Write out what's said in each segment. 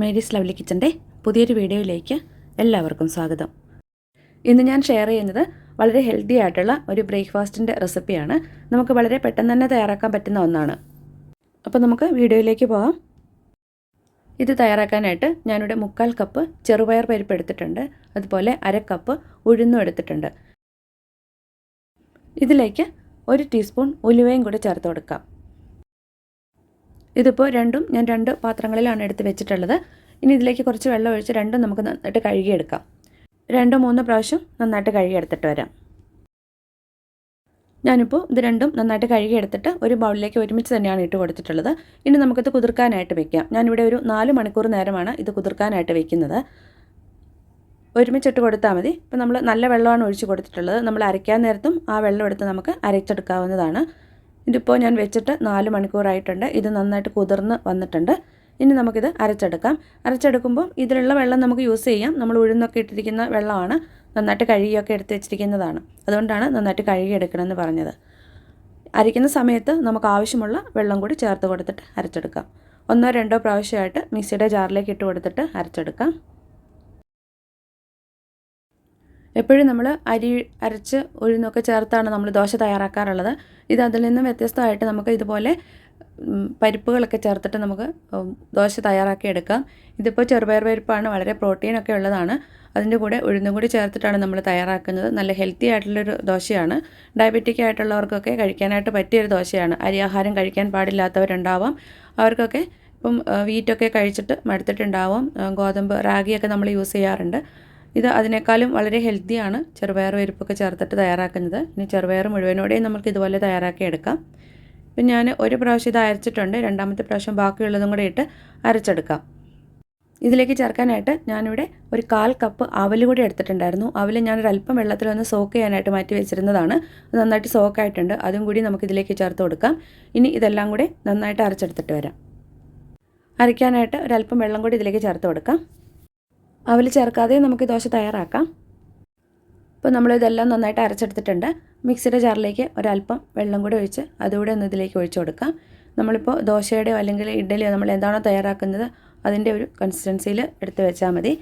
Mary's lovely കിച്ചന്റെ പുതിയൊരു വീഡിയോയിലേക്ക് എല്ലാവർക്കും സ്വാഗതം. ഇന്ന് ഞാൻ ഷെയർ ചെയ്യുന്നത് വളരെ ഹെൽത്തി ആയിട്ടുള്ള ഒരു ബ്രേക്ക്ഫാസ്റ്റിന്റെ റെസിപ്പിയാണ്. നമുക്ക് വളരെ പെട്ടെന്ന് തന്നെ തയ്യാറാക്കാൻ പറ്റുന്ന ഒന്നാണ്. അപ്പോൾ നമുക്ക് വീഡിയോയിലേക്ക് പോകാം ഇത് തയ്യാറാക്കാനായിട്ട് ഞാനിവിടെ മുക്കാൽ കപ്പ് ചെറുപയർ പരിപ്പ് എടുത്തിട്ടുണ്ട്. അതുപോലെ അര കപ്പ് ഉഴുന്നും എടുത്തിട്ടുണ്ട്. ഇതിലേക്ക് ഒരു ടീസ്പൂൺ ഉലുവയും കൂടി ചേർത്ത് കൊടുക്കാം. ഇതിപ്പോൾ രണ്ടും ഞാൻ രണ്ട് പാത്രങ്ങളിലാണ് എടുത്ത് വെച്ചിട്ടുള്ളത്. ഇനി ഇതിലേക്ക് കുറച്ച് വെള്ളം ഒഴിച്ച് രണ്ടും നമുക്ക് നന്നായിട്ട് കഴുകിയെടുക്കാം. രണ്ടോ മൂന്നോ പ്രാവശ്യം നന്നായിട്ട് കഴുകിയെടുത്തിട്ട് വരാം. ഞാനിപ്പോൾ ഇത് രണ്ടും നന്നായിട്ട് കഴുകിയെടുത്തിട്ട് ഒരു ബൗളിലേക്ക് ഒരുമിച്ച് തന്നെയാണ് ഇട്ട് കൊടുത്തിട്ടുള്ളത്. ഇനി നമുക്കിത് കുതിർക്കാനായിട്ട് വെക്കാം. ഞാനിവിടെ ഒരു നാല് മണിക്കൂർ നേരമാണ് ഇത് കുതിർക്കാനായിട്ട് വെക്കുന്നത്. ഒരുമിച്ചിട്ട് കൊടുത്താൽ മതി. ഇപ്പം നമ്മൾ നല്ല വെള്ളമാണ് ഒഴിച്ച് കൊടുത്തിട്ടുള്ളത്. നമ്മൾ അരയ്ക്കാൻ നേരത്തും ആ വെള്ളം എടുത്ത് നമുക്ക് അരച്ചെടുക്കാവുന്നതാണ്. ഇതിപ്പോൾ ഞാൻ വെച്ചിട്ട് നാല് മണിക്കൂറായിട്ടുണ്ട്. ഇത് നന്നായിട്ട് കുതിർന്ന് വന്നിട്ടുണ്ട്. ഇനി നമുക്കിത് അരച്ചെടുക്കാം. അരച്ചെടുക്കുമ്പോൾ ഇതിലുള്ള വെള്ളം നമുക്ക് യൂസ് ചെയ്യാം. നമ്മൾ ഉഴുന്നൊക്കെ ഇട്ടിരിക്കുന്ന വെള്ളമാണ് നന്നായിട്ട് കഴുകിയൊക്കെ എടുത്ത് വെച്ചിരിക്കുന്നതാണ്. അതുകൊണ്ടാണ് നന്നായിട്ട് കഴുകിയെടുക്കണമെന്ന് പറഞ്ഞത്. അരയ്ക്കുന്ന സമയത്ത് നമുക്ക് ആവശ്യമുള്ള വെള്ളം കൂടി ചേർത്ത് കൊടുത്തിട്ട് അരച്ചെടുക്കാം. ഒന്നോ രണ്ടോ പ്രാവശ്യമായിട്ട് മിക്സിയുടെ ജാറിലേക്ക് ഇട്ട് കൊടുത്തിട്ട് അരച്ചെടുക്കാം. എപ്പോഴും നമ്മൾ അരി അരച്ച് ഉഴുന്നൊക്കെ ചേർത്താണ് നമ്മൾ ദോശ തയ്യാറാക്കാറുള്ളത്. ഇത് അതിൽ നിന്നും വ്യത്യസ്തമായിട്ട് നമുക്ക് ഇതുപോലെ പരിപ്പുകളൊക്കെ ചേർത്തിട്ട് നമുക്ക് ദോശ തയ്യാറാക്കി എടുക്കാം. ഇതിപ്പോൾ ചെറുപയർ പരിപ്പാണ് വളരെ പ്രോട്ടീനൊക്കെ ഉള്ളതാണ്. അതിന്റെ കൂടെ ഉഴുന്നും കൂടി ചേർത്തിട്ടാണ് നമ്മൾ തയ്യാറാക്കുന്നത്. നല്ല ഹെൽത്തി ആയിട്ടുള്ളൊരു ദോശയാണ്. ഡയബറ്റിക് ആയിട്ടുള്ളവർക്കൊക്കെ കഴിക്കാനായിട്ട് പറ്റിയൊരു ദോശയാണ്. അരി ആഹാരം കഴിക്കാൻ പാടില്ലാത്തവരുണ്ടാവാം. അവർക്കൊക്കെ ഇപ്പം വീറ്റൊക്കെ കഴിച്ചിട്ട് മടുത്തിട്ടുണ്ടാവും. ഗോതമ്പ് റാഗിയൊക്കെ നമ്മൾ യൂസ് ചെയ്യാറുണ്ട്. ഇത് അതിനേക്കാളും വളരെ ഹെൽത്തിയാണ് ചെറുപയർ പരിപ്പൊക്കെ ചേർത്തിട്ട് തയ്യാറാക്കുന്നത്. ഇനി ചെറുപയർ മുഴുവനോടെയും നമുക്ക് ഇതുപോലെ തയ്യാറാക്കി എടുക്കാം ഇപ്പം ഞാൻ ഒരു പ്രാവശ്യം ഇത് അരച്ചിട്ടുണ്ട്. രണ്ടാമത്തെ പ്രാവശ്യം ബാക്കിയുള്ളതും കൂടെ ഇട്ട് അരച്ചെടുക്കാം. ഇതിലേക്ക് ചേർക്കാനായിട്ട് ഞാനിവിടെ ഒരു കാൽ കപ്പ് അവൽ കൂടി എടുത്തിട്ടുണ്ടായിരുന്നു. അവൽ ഞാനൊരു അല്പം വെള്ളത്തിലൊന്ന് സോക്ക് ചെയ്യാനായിട്ട് മാറ്റി വെച്ചിരുന്നതാണ്. അത് നന്നായിട്ട് സോക്കായിട്ടുണ്ട്. അതും കൂടി നമുക്ക് ഇതിലേക്ക് ചേർത്ത് കൊടുക്കാം. ഇനി ഇതെല്ലാം കൂടി നന്നായിട്ട് അരച്ചെടുത്തിട്ട് വരാം. അരയ്ക്കാനായിട്ട് ഒരല്പം വെള്ളം കൂടി ഇതിലേക്ക് ചേർത്ത് കൊടുക്കാം. അവൽ ചേർക്കാതെ നമുക്ക് ദോശ തയ്യാറാക്കാം. ഇപ്പോൾ നമ്മളിതെല്ലാം നന്നായിട്ട് അരച്ചെടുത്തിട്ടുണ്ട്. മിക്സിയുടെ ജാറിലേക്ക് ഒരല്പം വെള്ളം കൂടി ഒഴിച്ച് അതുകൂടെ ഒന്ന് ഇതിലേക്ക് ഒഴിച്ചു കൊടുക്കാം. നമ്മളിപ്പോൾ ദോശയുടെയോ അല്ലെങ്കിൽ ഇഡ്ഡലിയോ നമ്മൾ എന്താണോ തയ്യാറാക്കുന്നത് അതിന്റെ ഒരു കൺസിസ്റ്റൻസിയിൽ എടുത്ത് വെച്ചാൽ മതി.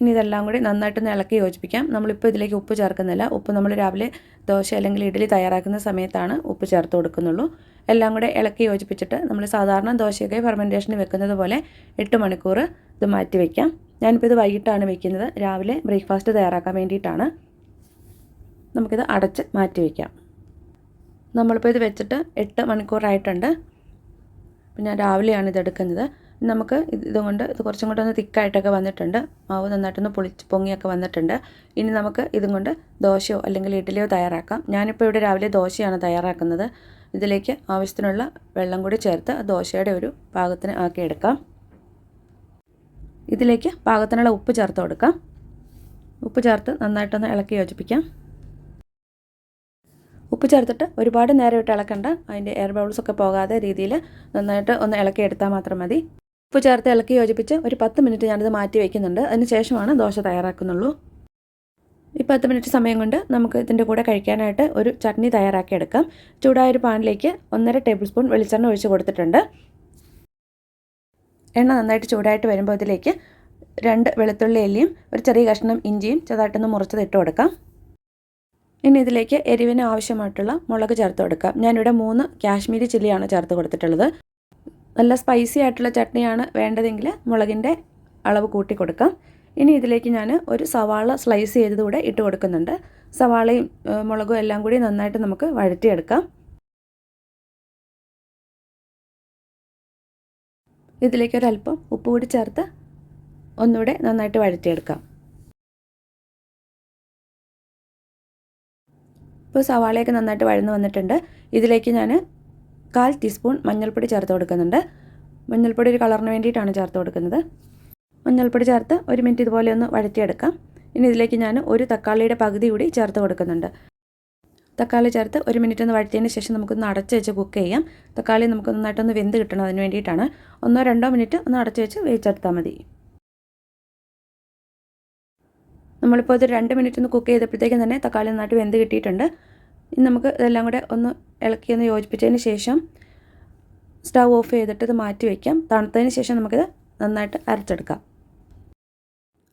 ഇനി ഇതെല്ലാം കൂടി നന്നായിട്ടൊന്ന് ഇളക്കി യോജിപ്പിക്കാം. നമ്മളിപ്പോൾ ഇതിലേക്ക് ഉപ്പ് ചേർക്കുന്നില്ല. ഉപ്പ് നമ്മൾ രാവിലെ ദോശ അല്ലെങ്കിൽ ഇഡ്ഡലി തയ്യാറാക്കുന്ന സമയത്താണ് ഉപ്പ് ചേർത്ത് കൊടുക്കുന്നുള്ളൂ. എല്ലാം കൂടെ ഇളക്കി യോജിപ്പിച്ചിട്ട് നമ്മൾ സാധാരണ ദോശയൊക്കെ ഫെർമെന്റേഷന് വെക്കുന്നത് പോലെ എട്ട് മണിക്കൂർ ഇത് മാറ്റി വയ്ക്കാം ഞാനിപ്പോൾ ഇത് വൈകിട്ടാണ് വെക്കുന്നത്. രാവിലെ ബ്രേക്ക്ഫാസ്റ്റ് തയ്യാറാക്കാൻ വേണ്ടിയിട്ടാണ്. നമുക്കിത് അടച്ച് മാറ്റി വയ്ക്കാം നമ്മളിപ്പോൾ ഇത് വെച്ചിട്ട് എട്ട് മണിക്കൂറായിട്ടുണ്ട്. അപ്പം ഞാൻ രാവിലെയാണ് ഇതെടുക്കുന്നത് നമുക്ക് ഇതുകൊണ്ട് ഇത് കുറച്ചും കൂടെ ഒന്ന് തിക്കായിട്ടൊക്കെ വന്നിട്ടുണ്ട്. മാവ് നന്നായിട്ടൊന്ന് പൊളിച്ച് പൊങ്ങിയൊക്കെ വന്നിട്ടുണ്ട്. ഇനി നമുക്ക് ഇതും കൊണ്ട് ദോശയോ അല്ലെങ്കിൽ ഇഡ്ഡലിയോ തയ്യാറാക്കാം. ഞാനിപ്പോൾ ഇവിടെ രാവിലെ ദോശയാണ് തയ്യാറാക്കുന്നത്. ഇതിലേക്ക് ആവശ്യത്തിനുള്ള വെള്ളം കൂടി ചേർത്ത് ദോശയുടെ ഒരു പാകത്തിന് ആക്കിയെടുക്കാം ഇതിലേക്ക് പാകത്തിനുള്ള ഉപ്പ് ചേർത്ത് കൊടുക്കാം. ഉപ്പ് ചേർത്ത് നന്നായിട്ടൊന്ന് ഇളക്കി യോജിപ്പിക്കാം. ഉപ്പ് ചേർത്തിട്ട് ഒരുപാട് നേരം ഇട്ട് ഇളക്കണ്ട. അതിന്റെ എയർ ബൗൾസൊക്കെ പോകാതെ രീതിയിൽ നന്നായിട്ട് ഒന്ന് ഇളക്കി എടുത്താൽ മാത്രം മതി. ഉപ്പ് ചേർത്ത് ഇളക്കി യോജിപ്പിച്ച് ഒരു പത്ത് മിനിറ്റ് ഞാനിത് മാറ്റി വയ്ക്കുന്നുണ്ട് അതിന് ശേഷമാണ് ദോശ തയ്യാറാക്കുന്നുള്ളൂ. ഈ പത്ത് മിനിറ്റ് സമയം കൊണ്ട് നമുക്ക് ഇതിന്റെ കൂടെ കഴിക്കാനായിട്ട് ഒരു ചട്നി തയ്യാറാക്കിയെടുക്കാം. ചൂടായ ഒരു പാനിലേക്ക് ഒന്നര ടേബിൾ സ്പൂൺ വെളിച്ചെണ്ണ ഒഴിച്ച് കൊടുത്തിട്ടുണ്ട്. എണ്ണ നന്നായിട്ട് ചൂടായിട്ട് വരുമ്പോൾ ഇതിലേക്ക് രണ്ട് വെളുത്തുള്ളി എല്ലിയും ഒരു ചെറിയ കഷ്ണം ഇഞ്ചിയും ചെറുതായിട്ടൊന്ന് മുറിച്ചത് ഇട്ട് കൊടുക്കാം. ഇനി ഇതിലേക്ക് എരിവിന് ആവശ്യമായിട്ടുള്ള മുളക് ചേർത്ത് കൊടുക്കാം. ഞാനിവിടെ മൂന്ന് കാശ്മീരി ചില്ലിയാണ് ചേർത്ത് കൊടുത്തിട്ടുള്ളത്. നല്ല സ്പൈസി ആയിട്ടുള്ള ചട്നിയാണ് വേണ്ടതെങ്കിൽ മുളകിന്റെ അളവ് കൂട്ടി കൊടുക്കാം. ഇനി ഇതിലേക്ക് ഞാൻ ഒരു സവാള സ്ലൈസ് ചെയ്തതുകൂടെ ഇട്ട് കൊടുക്കുന്നുണ്ട്. സവാളയും മുളകും എല്ലാം കൂടി നന്നായിട്ട് നമുക്ക് വഴറ്റിയെടുക്കാം. ഇതിലേക്ക് ഒരല്പം ഉപ്പ് കൂടി ചേർത്ത് ഒന്നുകൂടെ നന്നായിട്ട് വഴറ്റിയെടുക്കാം. ഇപ്പോൾ സവാളയൊക്കെ നന്നായിട്ട് വഴന്ന് വന്നിട്ടുണ്ട്. ഇതിലേക്ക് ഞാൻ കാൽ ടീസ്പൂൺ മഞ്ഞൾപ്പൊടി ചേർത്ത് കൊടുക്കുന്നുണ്ട്. മഞ്ഞൾപ്പൊടി ഒരു കളറിന് വേണ്ടിയിട്ടാണ് ചേർത്ത് കൊടുക്കുന്നത്. മഞ്ഞൾപ്പൊടി ചേർത്ത് ഒരു മിനിറ്റ് ഇതുപോലെ ഒന്ന് വഴറ്റിയെടുക്കാം. ഇനി ഇതിലേക്ക് ഞാൻ ഒരു തക്കാളിയുടെ പകുതി കൂടി ചേർത്ത് കൊടുക്കുന്നുണ്ട്. തക്കാളി ചേർത്ത് ഒരു മിനിറ്റ് ഒന്ന് വഴറ്റിയതിന് ശേഷം നമുക്കൊന്ന് അടച്ച് വെച്ച് കുക്ക് ചെയ്യാം. തക്കാളി നമുക്ക് നന്നായിട്ടൊന്ന് വെന്ത് കിട്ടണം അതിന് വേണ്ടിയിട്ടാണ്. ഒന്നോ രണ്ടോ മിനിറ്റ് ഒന്ന് അടച്ച് വെച്ച് വേവിച്ചെടുത്താൽ മതി. നമ്മളിപ്പോൾ ഇത് രണ്ട് മിനിറ്റ് ഒന്ന് കുക്ക് ചെയ്തപ്പോഴത്തേക്കും തന്നെ തക്കാളി നന്നായിട്ട് വെന്ത് കിട്ടിയിട്ടുണ്ട്. ഇനി നമുക്ക് ഇതെല്ലാം കൂടെ ഒന്ന് ഇളക്കി ഒന്ന് യോജിപ്പിച്ചതിന് ശേഷം സ്റ്റവ് ഓഫ് ചെയ്തിട്ട് ഇത് മാറ്റി വയ്ക്കാം തണുത്തതിന് ശേഷം നമുക്കിത് നന്നായിട്ട് അരച്ചെടുക്കാം.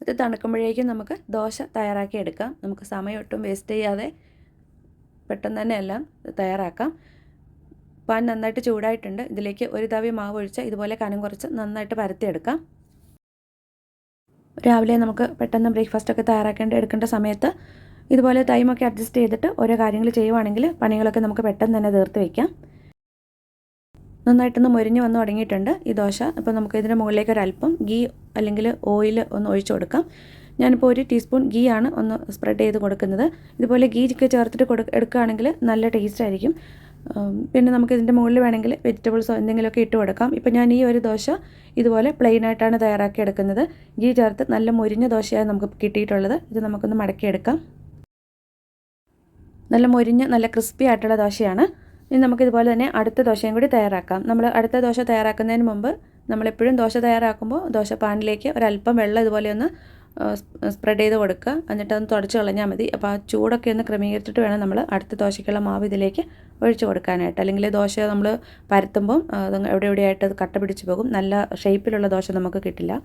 ഇത് തണുക്കുമ്പോഴേക്കും നമുക്ക് ദോശ തയ്യാറാക്കി എടുക്കാം. നമുക്ക് സമയം ഒട്ടും വേസ്റ്റ് ചെയ്യാതെ പെട്ടെന്ന് തന്നെ എല്ലാം തയ്യാറാക്കാം. പാൻ നന്നായിട്ട് ചൂടായിട്ടുണ്ട്. ഇതിലേക്ക് ഒരു തവി മാവ് ഒഴിച്ച് ഇതുപോലെ കനം കുറച്ച് നന്നായിട്ട് പരത്തിയെടുക്കാം. രാവിലെ നമുക്ക് പെട്ടെന്ന് ബ്രേക്ക്ഫാസ്റ്റൊക്കെ തയ്യാറാക്കേണ്ട എടുക്കേണ്ട സമയത്ത് ഇതുപോലെ ടൈമൊക്കെ അഡ്ജസ്റ്റ് ചെയ്തിട്ട് ഓരോ കാര്യങ്ങൾ ചെയ്യുവാണെങ്കിൽ പണികളൊക്കെ നമുക്ക് പെട്ടെന്ന് തന്നെ തീർത്ത് വയ്ക്കാം നന്നായിട്ടൊന്ന് മുരിഞ്ഞ് വന്ന് തുടങ്ങിയിട്ടുണ്ട് ഈ ദോശ. അപ്പോൾ നമുക്ക് ഇതിന്റെ മുകളിലേക്ക് ഒരല്പം ഗീ അല്ലെങ്കിൽ ഓയിൽ ഒന്ന് ഒഴിച്ചു കൊടുക്കാം. ഞാനിപ്പോൾ ഒരു ടീസ്പൂൺ ഗീ ആണ് ഒന്ന് സ്പ്രെഡ് ചെയ്ത് കൊടുക്കുന്നത്. ഇതുപോലെ ഗീ ഒക്കെ ചേർത്തിട്ട് കൊടു എടുക്കുകയാണെങ്കിൽ നല്ല ടേസ്റ്റ് ആയിരിക്കും. പിന്നെ നമുക്ക് ഇതിന്റെ മുകളിൽ വേണമെങ്കിൽ വെജിറ്റബിൾസോ എന്തെങ്കിലുമൊക്കെ ഇട്ട് കൊടുക്കാം. ഇപ്പം ഞാൻ ഈ ഒരു ദോശ ഇതുപോലെ പ്ലെയിൻ ആയിട്ടാണ് തയ്യാറാക്കി എടുക്കുന്നത്. ഗീ ചേർത്ത് നല്ല മുരിഞ്ഞ ദോശയാണ് നമുക്ക് കിട്ടിയിട്ടുള്ളത്. ഇത് നമുക്കൊന്ന് മടക്കിയെടുക്കാം. നല്ല മുരിഞ്ഞ് നല്ല ക്രിസ്പി ആയിട്ടുള്ള ദോശയാണ്. ഇനി നമുക്കിതുപോലെ തന്നെ അടുത്ത ദോശയും കൂടി തയ്യാറാക്കാം. നമ്മൾ അടുത്ത ദോശ തയ്യാറാക്കുന്നതിന് മുമ്പ് നമ്മളെപ്പോഴും ദോശ തയ്യാറാക്കുമ്പോൾ ദോശ പാനിലേക്ക് ഒരല്പം വെള്ളം ഇതുപോലെ ഒന്ന് സ്പ്രെഡ് ചെയ്ത് കൊടുക്കുക. എന്നിട്ട് അതൊന്ന് തുടച്ച് കളഞ്ഞാൽ മതി. അപ്പോൾ ആ ചൂടൊക്കെ ഒന്ന് ക്രമീകരിച്ചിട്ട് വേണം നമ്മൾ അടുത്ത ദോശയ്ക്കുള്ള മാവ് ഇതിലേക്ക് ഒഴിച്ച് കൊടുക്കാനായിട്ട്. അല്ലെങ്കിൽ ദോശ നമ്മൾ പരത്തുമ്പം അത് എവിടെ എവിടെയായിട്ട് അത് കട്ട പിടിച്ച് പോകും. നല്ല ഷേപ്പിലുള്ള ദോശ നമുക്ക് കിട്ടില്ല.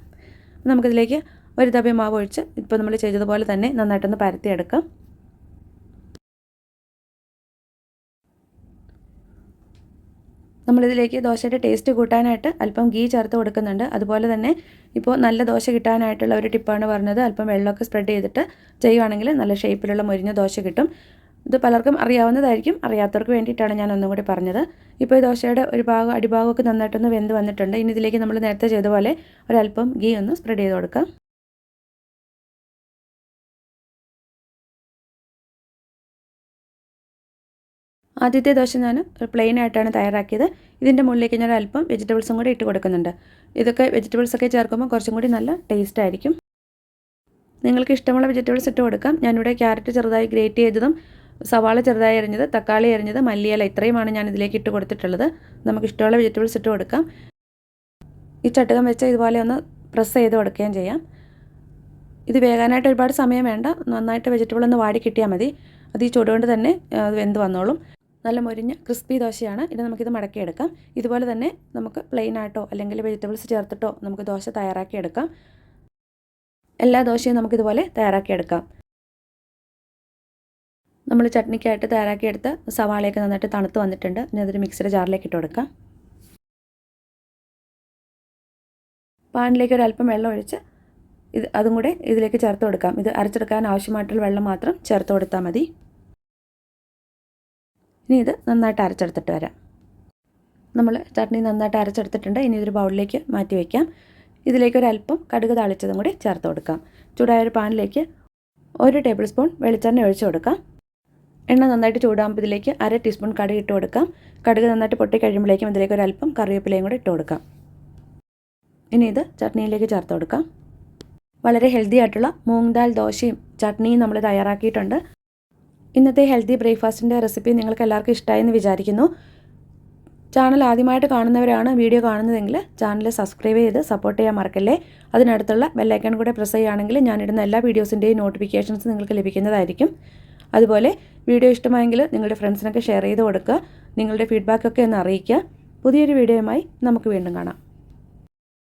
നമുക്കിതിലേക്ക് ഒരു തവി മാവ് ഒഴിച്ച് ഇപ്പോൾ നമ്മൾ ചെയ്തതുപോലെ തന്നെ നന്നായിട്ടൊന്ന് പരത്തിയെടുക്കാം. നമ്മളിതിലേക്ക് ദോശയുടെ ടേസ്റ്റ് കൂട്ടാനായിട്ട് അല്പം ഗീ ചേർത്ത് കൊടുക്കുന്നുണ്ട്. അതുപോലെ തന്നെ ഇപ്പോൾ നല്ല ദോശ കിട്ടാനായിട്ടുള്ള ഒരു ടിപ്പാണ് പറഞ്ഞത്. അല്പം വെള്ളമൊക്കെ സ്പ്രെഡ് ചെയ്തിട്ട് ചെയ്യുവാണെങ്കിൽ നല്ല ഷേപ്പിലുള്ള മുരിഞ്ഞ ദോശ കിട്ടും. ഇത് പലർക്കും അറിയാവുന്നതായിരിക്കും. അറിയാത്തവർക്ക് വേണ്ടിയിട്ടാണ് ഞാൻ ഒന്നും കൂടി പറഞ്ഞത്. ഇപ്പോൾ ഈ ദോശയുടെ ഒരു ഭാഗം അടിഭാഗമൊക്കെ നന്നായിട്ടൊന്ന് വെന്ത് വന്നിട്ടുണ്ട്. ഇനി ഇതിലേക്ക് നമ്മൾ നേരത്തെ ചെയ്ത പോലെ ഒരല്പം ഗീ ഒന്ന് സ്പ്രെഡ് ചെയ്ത് കൊടുക്കാം. ആദ്യത്തെ ദോശ ഞാൻ പ്ലെയിൻ ആയിട്ടാണ് തയ്യാറാക്കിയത്. ഇതിന്റെ മുകളിലേക്ക് ഞാൻ അല്പം വെജിറ്റബിൾസും കൂടി ഇട്ട് കൊടുക്കുന്നുണ്ട്. ഇതൊക്കെ വെജിറ്റബിൾസ് ഒക്കെ ചേർക്കുമ്പോൾ കുറച്ചും കൂടി നല്ല ടേസ്റ്റ് ആയിരിക്കും. നിങ്ങൾക്ക് ഇഷ്ടമുള്ള വെജിറ്റബിൾസ് ഇട്ട് കൊടുക്കാം. ഞാനിവിടെ ക്യാരറ്റ് ചെറുതായി ഗ്രേറ്റ് ചെയ്തതും സവാള ചെറുതായി അരിഞ്ഞത് തക്കാളി അരിഞ്ഞത് മല്ലിയില ഇത്രയുമാണ് ഞാൻ ഇതിലേക്ക് ഇട്ട് കൊടുത്തിട്ടുള്ളത്. നമുക്ക് ഇഷ്ടമുള്ള വെജിറ്റബിൾസ് ഇട്ട് കൊടുക്കാം. ഈ ചട്ടുകം വെച്ച് ഇതുപോലെ ഒന്ന് പ്രസ് ചെയ്ത് കൊടുക്കുകയും ചെയ്യാം. ഇത് വേകാനായിട്ട് ഒരുപാട് സമയം വേണ്ട. നന്നായിട്ട് വെജിറ്റബിൾ ഒന്ന് വാടി കിട്ടിയാൽ മതി. അത് ഈ ചൂടുകൊണ്ട് തന്നെ അത് വെന്ത് വന്നോളും. നല്ല മൊരിഞ്ഞ ക്രിസ്പി ദോശയാണ്. ഇനി നമുക്കിത് മടക്കിയെടുക്കാം. ഇതുപോലെ തന്നെ നമുക്ക് പ്ലെയിൻ ആയിട്ടോ അല്ലെങ്കിൽ വെജിറ്റബിൾസ് ചേർത്തിട്ടോ നമുക്ക് ദോശ തയ്യാറാക്കിയെടുക്കാം. എല്ലാ ദോശയും നമുക്കിതുപോലെ തയ്യാറാക്കിയെടുക്കാം. നമ്മൾ ചട്നിക്കായിട്ട് തയ്യാറാക്കിയെടുത്ത സവാളയൊക്കെ നന്നായിട്ട് തണുത്ത് വന്നിട്ടുണ്ട്. ഇനി അതൊരു മിക്സിയുടെ ജാറിലേക്ക് ഇട്ട് കൊടുക്കാം. പാനിലേക്ക് ഒരു അല്പം വെള്ളം ഒഴിച്ച് ഇത് അതും കൂടെ ഇതിലേക്ക് ചേർത്ത് കൊടുക്കാം. ഇത് അരച്ചെടുക്കാൻ ആവശ്യമായിട്ടുള്ള വെള്ളം മാത്രം ചേർത്ത് കൊടുത്താൽ മതി. ഇനി ഇത് നന്നായിട്ട് അരച്ചെടുത്തിട്ട് വരാം. നമ്മൾ ചട്നി നന്നായിട്ട് അരച്ചെടുത്തിട്ടുണ്ട്. ഇനി ഇതൊരു ബൗളിലേക്ക് മാറ്റി വയ്ക്കാം ഇതിലേക്ക് ഒരു അല്പം കടുക് താളിച്ചതും കൂടി ചേർത്ത് കൊടുക്കാം. ചൂടായ ഒരു പാനിലേക്ക് ഒരു ടേബിൾ സ്പൂൺ വെളിച്ചെണ്ണ ഒഴിച്ചു കൊടുക്കാം. എണ്ണ നന്നായിട്ട് ചൂടാകുമ്പോൾ ഇതിലേക്ക് അര ടീസ്പൂൺ കടുക് ഇട്ട് കൊടുക്കാം. കടുക് നന്നായിട്ട് പൊട്ടി കഴിയുമ്പോഴേക്കും ഇതിലേക്ക് ഒരു അല്പം കറിവേപ്പിലയും കൂടി ഇട്ട് കൊടുക്കാം. ഇനി ഇത് ചട്നിയിലേക്ക് ചേർത്ത് കൊടുക്കാം. വളരെ ഹെൽത്തി ആയിട്ടുള്ള മൂങ് ദാൽ ദോശയും ചട്നിയും നമ്മൾ തയ്യാറാക്കിയിട്ടുണ്ട്. ഇന്നത്തെ ഹെൽത്തി ബ്രേക്ക്ഫാസ്റ്റിന്റെ റെസിപ്പി നിങ്ങൾക്ക് എല്ലാവർക്കും ഇഷ്ടമായെന്ന് വിചാരിക്കുന്നു. ചാനൽ ആദ്യമായിട്ട് കാണുന്നവരാണ് വീഡിയോ കാണുന്നതെങ്കിൽ ചാനൽ സബ്സ്ക്രൈബ് ചെയ്ത് സപ്പോർട്ട് ചെയ്യാൻ മറക്കല്ലേ. അതിനടുത്തുള്ള ബെല്ലൈക്കൺ കൂടെ പ്രസ് ചെയ്യുകയാണെങ്കിൽ ഞാനിടുന്ന എല്ലാ വീഡിയോസിന്റെയും നോട്ടിഫിക്കേഷൻസ് നിങ്ങൾക്ക് ലഭിക്കുന്നതായിരിക്കും. അതുപോലെ വീഡിയോ ഇഷ്ടമായെങ്കിൽ നിങ്ങളുടെ ഫ്രണ്ട്സിനൊക്കെ ഷെയർ ചെയ്ത് കൊടുക്കുക. നിങ്ങളുടെ ഫീഡ്ബാക്കൊക്കെ ഒന്ന് അറിയിക്കുക. പുതിയൊരു വീഡിയോയുമായി നമുക്ക് വീണ്ടും കാണാം.